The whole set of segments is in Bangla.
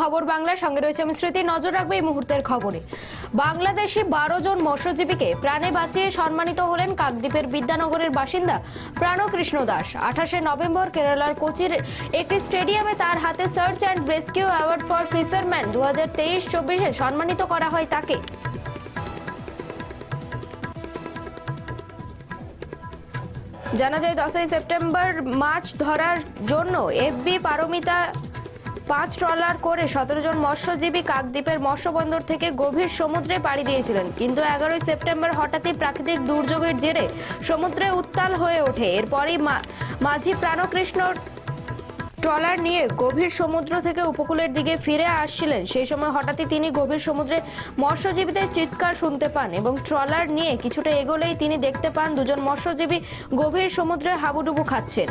খবর বাংলার সঙ্গে রয়েছে আমি স্মৃতি। নজর রাখবে এই মুহূর্তের খবরে। বাংলাদেশি বারো জন মৎস্যজীবীকে প্রাণে বাঁচিয়ে সম্মানিত হলেন কাকদ্বীপের বিদ্যানগরের বাসিন্দা প্রাণকৃষ্ণ দাস। আঠাশে নভেম্বর কেরালার কোচির একটি স্টেডিয়ামে তার হাতে search and rescue award for fisherman দু হাজার তেইশ চব্বিশে সম্মানিত করা হয় তাকে। জানা যায়, দশই সেপ্টেম্বর মাছ ধরার জন্য এফবি পারমিতা পাঁচ ট্রলার করে সতেরো জন মৎস্যজীবী কাকদ্বীপের মৎস্যবন্দর থেকে গভীর সমুদ্রে পাড়ি দিয়েছিলেন। কিন্তু এগারোই সেপ্টেম্বর হঠাৎই প্রাকৃতিক দুর্যোগের জেরে সমুদ্রে উত্তাল হয়ে ওঠে। এরপরই মাঝি প্রাণকৃষ্ণ ট্রলার নিয়ে গভীর সমুদ্র থেকে উপকূলের দিকে ফিরে আসছিলেন। সেই সময় হঠাৎই তিনি গভীর সমুদ্রে মৎস্যজীবীদের চিৎকার শুনতে পান এবং ট্রলার নিয়ে কিছুটা এগোলেই তিনি দেখতে পান দুজন মৎস্যজীবী গভীর সমুদ্রে হাবুডুবু খাচ্ছেন।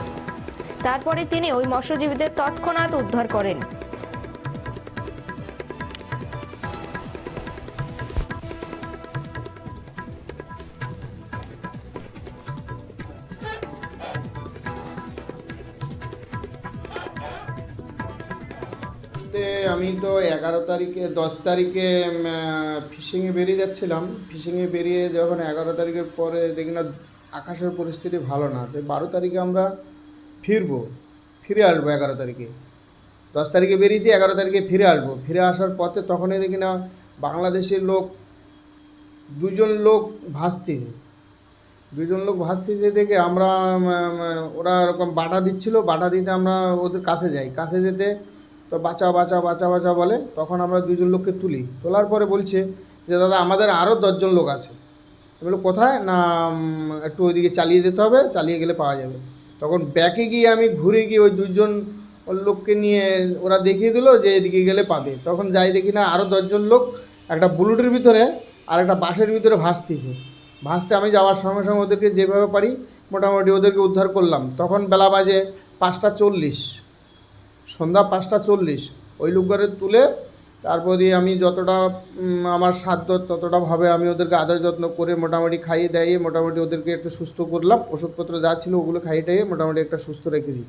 তারপরে তিনি ওই মৎস্যজীবীদের তৎক্ষণাৎ উদ্ধার করেন। আমি তো এগারো তারিখে, দশ তারিখে ফিশিংয়ে বেরিয়ে যাচ্ছিলাম। ফিশিংয়ে বেরিয়ে যখন এগারো তারিখের পরে দেখি না, আকাশের পরিস্থিতি ভালো না। তো বারো তারিখে আমরা ফিরবো, ফিরে আসব এগারো তারিখে। দশ তারিখে বেরিয়েছি, এগারো তারিখে ফিরে আসব। ফিরে আসার পথে তখনই দেখি না, বাংলাদেশের লোক, দুজন লোক ভাসতেছে। দুজন লোক ভাসতেছে দেখে আমরা ওরা ওরকম বাটা দিচ্ছিল বাটা দিতে আমরা ওদের কাছে যাই। কাছে যেতে তো বাঁচাও বাঁচাও বাঁচা বাঁচা বলে তখন আমরা দুজন লোককে তুলি। তোলার পরে বলছে যে, দাদা, আমাদের আরও দশজন লোক আছে। আমি কোথায়? না একটু ওইদিকে চালিয়ে যেতে হবে, চালিয়ে গেলে পাওয়া যাবে। তখন ব্যাকে গিয়ে আমি ঘুরে গিয়ে ওই দুজন লোককে নিয়ে ওরা দেখিয়ে দিলো যে এদিকে গেলে পাবে। তখন যাই দেখি না আরও দশজন লোক একটা বুলুটের ভিতরে আর একটা বাসের ভিতরে ভাসতেছে। ভাসতে আমি যাওয়ার সঙ্গে সঙ্গে ওদেরকে যেভাবে পারি মোটামুটি ওদেরকে উদ্ধার করলাম। তখন বেলা বাজে পাঁচটা চল্লিশ। সন্ধ্যা পাঁচটা চল্লিশ। ওই লোকগারে তুলে তারপরে আমি যতটা আমার সাধ্য ততটাভাবে আমি ওদেরকে আদর যত্ন করে মোটামুটি খাইয়ে দাইয়ে মোটামুটি ওদেরকে একটু সুস্থ করলাম। ওষুধপত্র যা ছিল ওগুলো খাইয়ে টাইয়ে মোটামুটি একটা সুস্থ রেখেছি।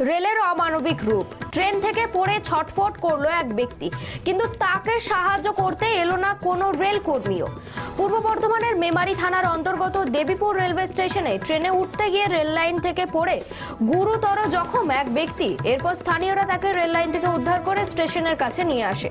রেলের অমানবিক রূপ। ট্রেন থেকে পড়ে ছটফট করল এক ব্যক্তি। কিন্তু তাকে সাহায্য করতে এলো না কোনো রেল কর্মীও। পূর্ব বর্ধমানের মেমারি থানার অন্তর্গত দেবীপুর রেলওয়ে স্টেশনে ট্রেনে উঠতে গিয়ে রেল লাইন থেকে পড়ে গুরুতর জখম এক ব্যক্তি। এরপর স্থানীয়রা তাকে রেল লাইন থেকে উদ্ধার করে স্টেশনের কাছে নিয়ে আসে।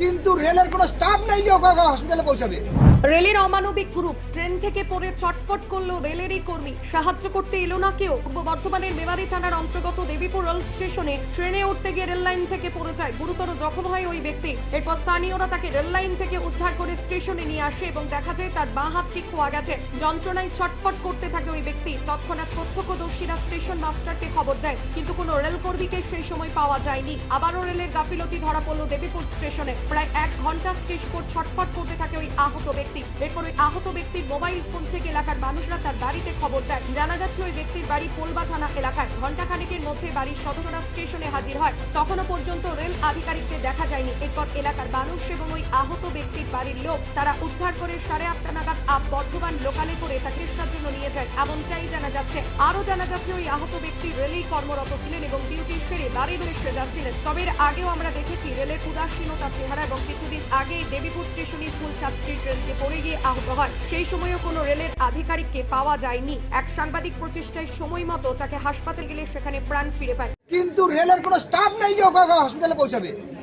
কিন্তু রেলের কোনো স্টাফ নেই যে ওকে হসপিটালে পৌঁছাবে। রেলের অমানবিক গ্রুপ ট্রেন থেকে পড়ে ছটফট করল রেলেরই কর্মী। সাহায্য করতে এলো না কেউ। পূর্ব বর্ধমানের মেমারি থানার অন্তর্গত দেবীপুর রেল স্টেশনে ট্রেনে উঠতে গিয়ে রেল লাইন থেকে পড়ে যায় গুরুতর জখম হয় ওই ব্যক্তি। এরপর স্থানীয়রা তাকে রেল লাইন থেকে উদ্ধার করে স্টেশনে নিয়ে আসে এবং দেখা যায় তার বাঁ হাতটি খোয়া গেছে। যন্ত্রণায় ছটফট করতে থাকে ওই ব্যক্তি। তৎক্ষণাৎ প্রত্যক্ষদর্শীরা স্টেশন মাস্টারকে খবর দেয়। কিন্তু কোনো রেল কর্মীকে সেই সময় পাওয়া যায়নি। আবারও রেলের গাফিলতি ধরা পড়ল দেবীপুর স্টেশনে। প্রায় এক ঘণ্টা স্টেশন ছটফট করতে থাকে ওই আহত ব্যক্তি। এরপর ওই আহত ব্যক্তির মোবাইল ফোন থেকে এলাকার মানুষরা তার বাড়িতে খবর দেয় জানা যাচ্ছে ওই ব্যক্তির বাড়ি পোলবা থানা এলাকায়। ঘণ্টা খানেকের মধ্যে বাড়ির সদস্যরা স্টেশনে হাজির হয়। তখনও পর্যন্ত রেল আধিকারিকদের দেখা যায়নি। এরপর এলাকার মানুষ এবং ওই আহত ব্যক্তির বাড়ির লোক তারা উদ্ধার করে সাড়ে আটটা নাগাদ আপ বর্ধমান লোকালে করে তাকে চিকিৎসার জন্য নিয়ে যায়। এমনটাই জানা যাচ্ছে। আরও জানা যাচ্ছে ওই আহত ব্যক্তি রেলেই কর্মরত ছিলেন এবং ডিউটি সেরে বাড়ির উদ্দেশ্যে যাচ্ছিলেন। তবে এর আগেও আমরা দেখেছি রেলের উদাসীনতা চেহারা এবং কিছুদিন আগেই দেবীপুর স্টেশনে স্কুল ছাত্রী ট্রেনকে পড়ে গিয়ে আহত হয়। সেই সময়ও কোনো রেলের আধিকারিককে পাওয়া যায়নি। এক সাংবাদিক প্রচেষ্টায় সময় মতো তাকে হাসপাতালে গেলে সেখানে প্রাণ ফিরে পায়। কিন্তু রেলের কোনো স্টাফ নেই যে হসপিটালে পৌঁছাবে।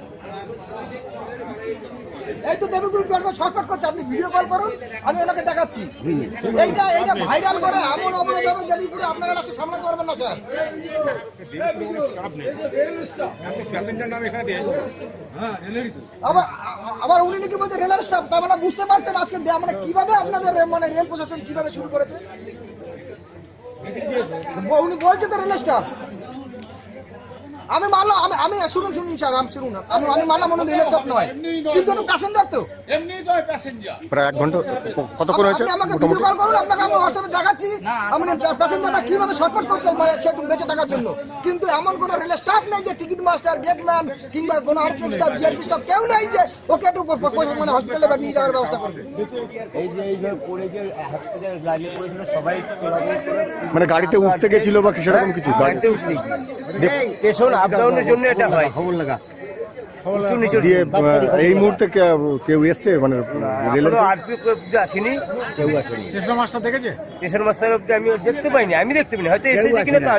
এই তো দেবীপুর একটা শর্টকাট করছে, আপনি ভিডিও কল করুন, আমি ওনাকে দেখাচ্ছি। এইটা এইটা ভাইরাল করে এমন অবরোধ হবে দেবীপুরে, আপনারা কাছে সামলাতে পারবেন না, স্যার। আবার আবার উনি নাকি বলছে রেলের স্টাফ তার মানে বুঝতে পারছেন আজকে মানে কীভাবে আপনাদের মানে রেল প্রশাসন কীভাবে শুরু করেছে? উনি বলছে তো রেলের স্টাফ আমি মানলাম আমি আমি শুনুন শুনুন স্যার আমি শুনুন। আমি আমি মানলাম মনে রেল স্টপ নয়। কিন্তু তো প্যাসেঞ্জার তো। এমনি তো প্যাসেঞ্জার প্রায় এক ঘণ্টা কতক্ষণ হয়েছে? আপনি আমাকে ভিডিও কল করুন আপনাকে আমি হোয়াটসঅ্যাপে দেখাচ্ছি। আমি প্যাসেঞ্জারটা কীভাবে শর্টকাট করছে? মানে সে বেঁচে থাকার জন্য। কিন্তু এমন কোনো রেলের স্টাফ নেই যে টিকিট মাস্টার গেটম্যান কিংবা কোনো আর্টফুল স্টাফ জিআরপি স্টাফ কেউ নেই যে ওকে একটু পয়সা মানে হসপিটালে বা নিয়ে যাওয়ার ব্যবস্থা করবে। এই যে এই যে পড়ে যে হসপিটাল গাড়ি পড়েছিল সবাই মানে গাড়িতে উঠতে গেছিল বা সেরকম কিছু? গাড়িতে উঠতে আপ ডাউনের জন্য এটা হয় খবর লাগা? দিয়ে এই মুহূর্তে কেউ এসছে? মানে আসেনি। কেউ আসেনি। স্টেশন মাস্টার দেখেছে? স্টেশন মাস্টার অব্দি আমি দেখতে পাইনি। আমি দেখতে পাইনি। হয়তো এসেছে কিনা তো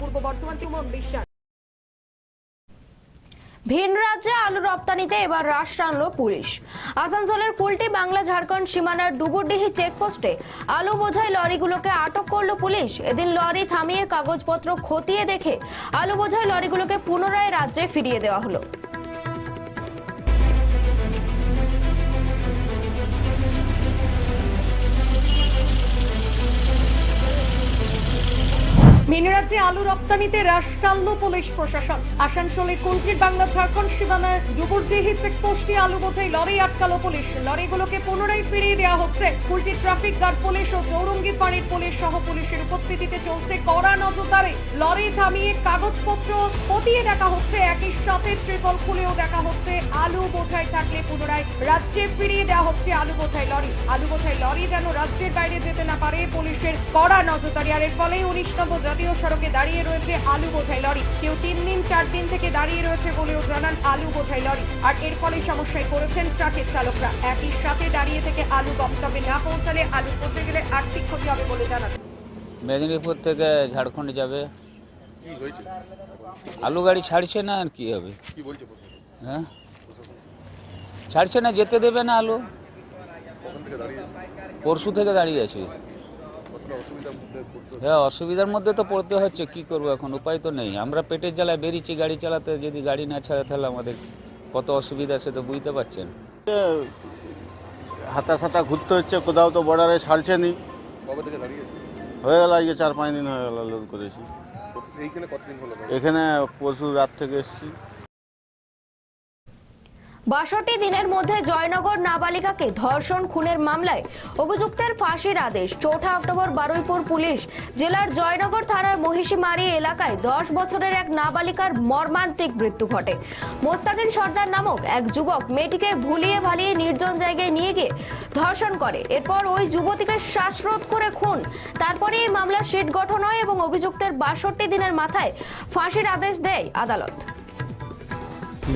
পূর্ব বর্ধমান তুমন বিশ্বাস। ভিন রাজ্যে আলু রপ্তানিতে এবার রাশ টানল পুলিশ। আসানসোলের কুলটি বাংলা ঝাড়খণ্ড সীমানার ডুবুরডিহি চেকপোস্টে আলু বোঝাই লরিগুলোকে আটক করল পুলিশ। এদিন লরি থামিয়ে কাগজপত্র খতিয়ে দেখে আলু বোঝাই লরিগুলোকে পুনরায় রাজ্যে ফিরিয়ে দেওয়া হলো। মিনরাজ্যে আলু রপ্তানিতে হ্রাস টানল পুলিশ প্রশাসন। আসানসোলে কুলটির বাংলা ঝাড়খণ্ড সীমানার ডুবুরডিহি চেকপোস্টে আলু বোঝাই লরি আটকালো পুলিশ। লরিগুলোকে পুনরায় ফিরিয়ে দেওয়া হচ্ছে। কুলটি ট্রাফিক গার্ড পুলিশ ও চৌরঙ্গি ফাঁড়ির পুলিশ সহ পুলিশের উপস্থিতিতে চলছে কড়া নজরদারি। লরি থামিয়ে কাগজপত্র খতিয়ে দেখা হচ্ছে। একই সাথে ট্রিপল খুলেও দেখা হচ্ছে। আলু বোঝাই থাকলে পুনরায় রাজ্যে ফিরিয়ে দেওয়া হচ্ছে আলু বোঝাই লরি। আলু বোঝাই লরি যেন রাজ্যের বাইরে যেতে না পারে পুলিশের কড়া নজরদারি। আর এর ফলে উনিশ নম্বর জাতীয় সড়কে দাঁড়িয়ে রয়েছে আলু বোঝাই লরি। কেউ তিন দিন চার দিন থেকে দাঁড়িয়ে রয়েছে বলেও জানান আলু বোঝাই লরি। আর এর ফলে সমস্যায় পড়েছেন ট্রাকের চালকরা। একই সাথে দাঁড়িয়ে থেকে আলু গন্তব্যে না পৌঁছালে আলু পচে গেলে আর্থিক ক্ষতি হবে বলে জানান। মেদিনীপুর থেকে ঝাড়খণ্ড যাবে। আলু গাড়ি ছাড়ছে না আর কি হবে? হ্যাঁ? ছাড়ছে না যেতে দেবে না আলু। পরশু থেকে দাঁড়িয়ে আছে। হ্যাঁ অসুবিধার মধ্যে তো পড়তে হচ্ছে কি করব এখন? উপায় তো নেই। আমরা পেটের জ্বালায় বেরিয়েছি গাড়ি চালাতে যদি গাড়ি না ছাড়ে তাহলে আমাদের কত অসুবিধা সে তো বুঝতে পারছেন। হাতা সাতা ঘুরতে হচ্ছে কোথাও তো বর্ডারে ছাড়ছে নি। হয়ে গেল আজকে চার পাঁচ দিন হয়ে গেল লোড করেছি। এখানে পরশু রাত থেকে এসেছি। বাষট্টি দিনের মধ্যে জয়নগর নাবালিকাকে ধর্ষণ খুনের মামলায় অভিযুক্তের ফাঁসির আদেশ। চৌঠা অক্টোবর বারুইপুর পুলিশ জেলার জয়নগর থানার মহিষীমারি এলাকায় দশ বছরের এক নাবালিকার মর্মান্তিক মৃত্যু ঘটে। মোস্তাকিন সর্দার নামক এক যুবক মেয়েটিকে ভুলিয়ে ভালিয়ে নির্জন জায়গায় নিয়ে গিয়ে ধর্ষণ করে। এরপর ওই যুবতীকে শ্বাসরোধ করে খুন। তারপরে এই মামলার সিট গঠন হয় এবং অভিযুক্তের বাষট্টি দিনের মাথায় ফাঁসির আদেশ দেয় আদালত।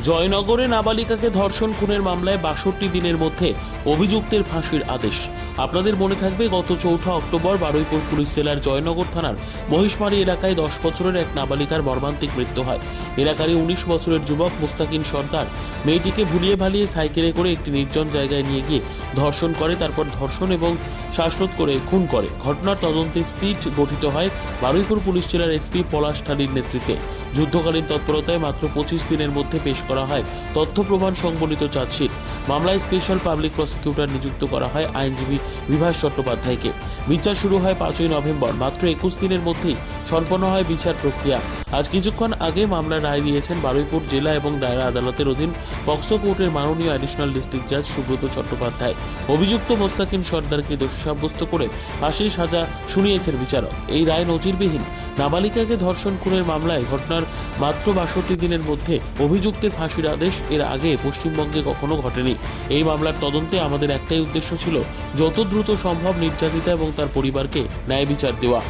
জয়নগরে নাবালিকাকে ধর্ষণ খুনের মামলায় বাষট্টি দিনের মধ্যে অভিযুক্তের ফাঁসির আদেশ। আপনাদের মনে থাকবে, গত চৌঠা অক্টোবর বারুইপুর পুলিশ জেলার জয়নগর থানার মহিষমারি এলাকায় দশ বছরের এক নাবালিকার মর্মান্তিক মৃত্যু হয়। এলাকারই উনিশ বছরের যুবক মুস্তাকিন সর্দার মেয়েটিকে ভুলিয়ে ভালিয়ে সাইকেলে করে একটি নির্জন জায়গায় নিয়ে গিয়ে ধর্ষণ করে, তারপর ধর্ষণ এবং শ্বাসরোধ করে, খুন করে। ঘটনার তদন্তে সিট গঠিত হয় বারুইপুর পুলিশ জেলার এসপি পলাশ ঠানির নেতৃত্বে। যুদ্ধকালীন তৎপরতায় মাত্র পঁচিশ দিনের মধ্যে পেশ করা হয়। তথ্য প্রমাণ সংবলিত চার্জশিট। মামলায় স্পেশাল পাবলিক প্রসিকিউটর নিযুক্ত করা হয় আইনজীবী বিভাস চট্টোপাধ্যায়কে। বিচার শুরু হয় পাঁচই নভেম্বর, মাত্র একুশ দিনের মধ্যেই। সম্পন্ন হয় বিচার প্রক্রিয়া। আজ কিছুক্ষণ আগে মামলার রায় দিয়েছেন বারুইপুর জেলা এবং দায়রা আদালতের অধীন পক্সো কোর্টের মাননীয় অ্যাডিশনাল ডিস্ট্রিক্ট জাজ সুব্রত চট্টোপাধ্যায়। অভিযুক্ত মোস্তাকিন সর্দারকে দোষী সাব্যস্ত করে ফাঁসির সাজা শুনিয়েছেন বিচারক। এই রায় নজিরবিহীন। নাবালিকাকে ধর্ষণ খুনের মামলায় ঘটনার মাত্র বাষট্টি দিনের মধ্যে অভিযুক্তের ফাঁসির আদেশ এর আগে পশ্চিমবঙ্গে কখনো ঘটেনি। এই মামলার তদন্তে আমাদের একটাই উদ্দেশ্য ছিল যত দ্রুত সম্ভব নির্যাতিতা এবং তার পরিবারকে ন্যায় বিচার দেওয়া।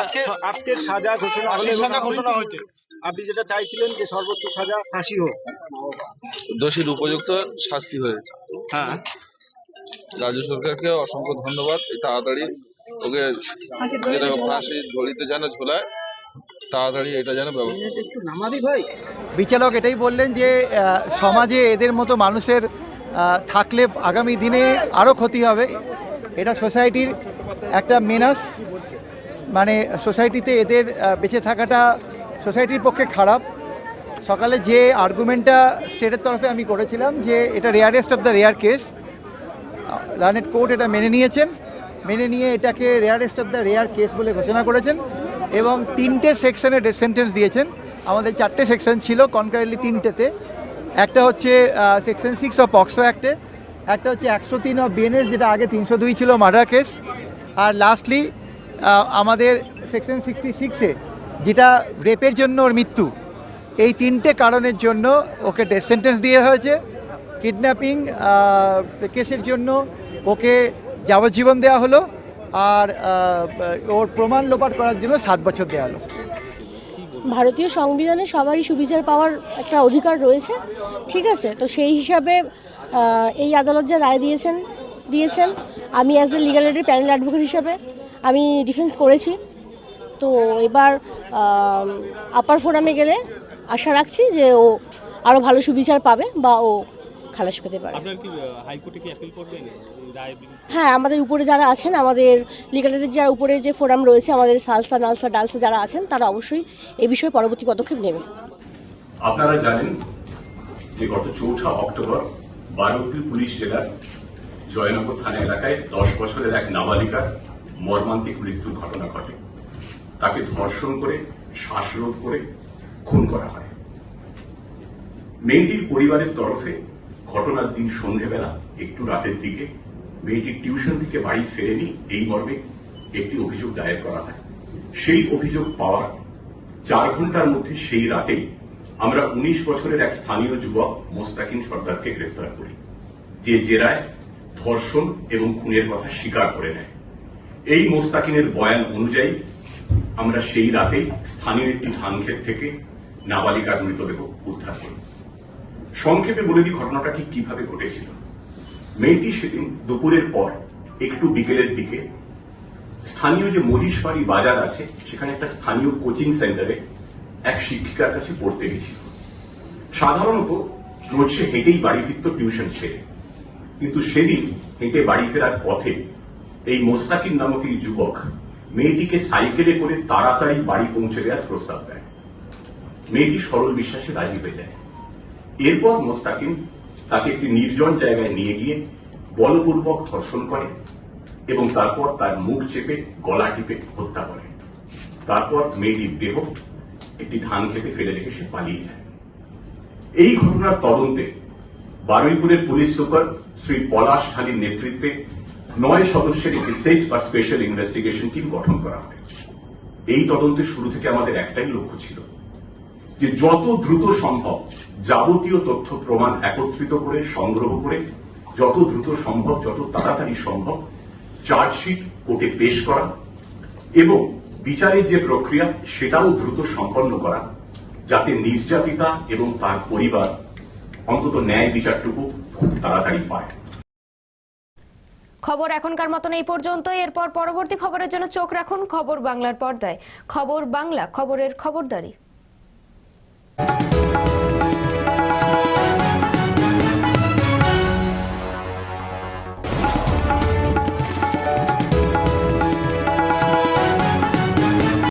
আজকে আজকের সাজা ঘোষণা সাজা ঘোষণা হয়েছে। আপনি যেটা চাইছিলেন যে সর্বোচ্চ সাজা ফাঁসি হোক। দোষীর উপযুক্ত শাস্তি হয়েছে। হ্যাঁ। রাজ্য সরকারকে অসংখ্য ধন্যবাদ। এই তাড়াতাড়ি ওকে যেটা ফাঁসি ধরিতে যেন ঝোলায় তাড়াতাড়ি এটা যেন ব্যবস্থা করে। বিচারক এটাই বললেন যে সমাজে এদের মতো মানুষের থাকলে আগামী দিনে আরও ক্ষতি হবে। এটা সোসাইটির একটা মেনাস। মানে সোসাইটিতে এদের বেঁচে থাকাটা সোসাইটির পক্ষে খারাপ। সকালে যে আর্গুমেন্টটা স্টেটের তরফে আমি করেছিলাম যে এটা rarest of the rare case. Learned court এটা মেনে নিয়েছেন। মেনে নিয়ে এটাকে rarest of the rare case বলে ঘোষণা করেছেন এবং তিনটে সেকশনে ডেথ সেন্টেন্স দিয়েছেন। আমাদের চারটে সেকশন ছিল কনকারেন্টলি তিনটেতে। একটা হচ্ছে সেকশন সিক্স অফ পক্সো অ্যাক্টে একটা হচ্ছে একশো তিন অফ বিএনএস যেটা আগে তিনশো দুই ছিল মার্ডার কেস আর লাস্টলি আমাদের সেকশন সিক্সটি সিক্সে যেটা রেপের জন্য ওর মৃত্যু, এই তিনটে কারণের জন্য ওকে ডেথ সেন্টেন্স দিয়ে হয়েছে। কিডন্যাপিং কেসের জন্য ওকে যাবজ্জীবন দেওয়া হলো আর ওর প্রমাণ লোপাট করার জন্য সাত বছর দেওয়া হলো। ভারতীয় সংবিধানে সবারই সুবিচার পাওয়ার একটা অধিকার রয়েছে ঠিক আছে? তো সেই হিসাবে এই আদালত যা রায় দিয়েছেন দিয়েছেন আমি অ্যাজ এ লিগাল এডের প্যানেল অ্যাডভোকেট হিসাবে আমি ডিফেন্স করেছি। তো এবার আপার ফোরামে গেলে আশা রাখছি যে ও আরও ভালো সুবিচার পাবে বা ও খালাস পেতে পারে। হ্যাঁ আমাদের উপরে যারা আছেন আমাদের লিগালের যারা উপরে যে ফোরাম রয়েছে আমাদের সালসা নালসা ডালসা যারা আছেন তারা অবশ্যই এ বিষয়ে পরবর্তী পদক্ষেপ নেবে। আপনারা জানেন যে গত চৌঠা অক্টোবর বারুইপুর পুলিশ জেলার জয়নগর থানা এলাকায় দশ বছরের এক নাবালিকার মর্মান্তিক মৃত্যুর ঘটনা ঘটে। তাকে ধর্ষণ করে শ্বাসরোধ করে খুন করা হয়। মেয়েটির পরিবারের তরফে ঘটনার দিন সন্ধেবেলা একটু রাতের দিকে মেয়েটির টিউশন থেকে বাড়ি ফেরেনি, এই মর্মে একটি অভিযোগ দায়ের করা হয়। সেই অভিযোগ পাওয়ার চার ঘণ্টার মধ্যে সেই রাতেই আমরা উনিশ বছরের এক স্থানীয় যুবক মোস্তাকিন সর্দারকে গ্রেফতার করি, যে জেরায় ধর্ষণ এবং খুনের কথা স্বীকার করে নেয়। এই মোস্তাকিনের বয়ান অনুযায়ী আমরা সেই রাতে স্থানীয় একটি ধানক্ষেত থেকে নাবালিকার মৃতদেহ উদ্ধার করি। সংক্ষেপে বলে দিই ঘটনাটা ঠিক কীভাবে ঘটেছিল। মেয়েটি সেদিন দুপুরের পর একটু বিকেলের দিকে স্থানীয় যে মহিষবাড়ি বাজার আছে, সেখানে একটা স্থানীয় কোচিং সেন্টারে এক শিক্ষিকার কাছে পড়তে গেছিল। সাধারণত রোজ সে হেঁটেই বাড়ি ফিরত টিউশন ছেড়ে। কিন্তু সেদিন হেঁটে বাড়ি ফেরার পথে এই মোস্তাকিন নামক এই যুবক মেয়েটিকে সাইকেলে করে তাড়াতাড়ি বাড়ি পৌঁছে দেওয়ার প্রস্তাব দেয়। মেয়েটি সরল বিশ্বাসে রাজি হয়ে যায়। এরপর মোস্তাকিন তাকে একটি নির্জন জায়গায় নিয়ে গিয়ে বলপূর্বক ধর্ষণ করে এবং তারপর তার মুখ চেপে, গলা টিপে হত্যা করে। তারপর মেয়েটির দেহ একটি ধান খেতে ফেলে রেখে সে পালিয়ে যায়। এই ঘটনার তদন্তে বারুইপুরের পুলিশ সুপার শ্রী পলাশ ঢালির নেতৃত্বে নয় সদস্যের একটি সেট বা স্পেশাল ইনভেস্টিগেশন টিম গঠন করা হয়। এই তদন্তের শুরু থেকে আমাদের একটাই লক্ষ্য ছিল যে যত দ্রুত সম্ভব যাবতীয় তথ্য প্রমাণ একত্রিত করে, সংগ্রহ করে, যত দ্রুত সম্ভব, যত তাড়াতাড়ি সম্ভব, চার্জশিট কোর্টে পেশ করা এবং বিচারের যে প্রক্রিয়া, সেটাও দ্রুত সম্পন্ন করা, যাতে নির্যাতিতা এবং তার পরিবার অন্তত ন্যায় বিচারটুকু খুব তাড়াতাড়ি পায়। খবর এখনকার মতন এই পর্যন্ত। এরপর পরবর্তী খবরের জন্য চোখ রাখুন খবর বাংলার পর্দায়। খবর বাংলা, খবরের খবরদারি। Thank you.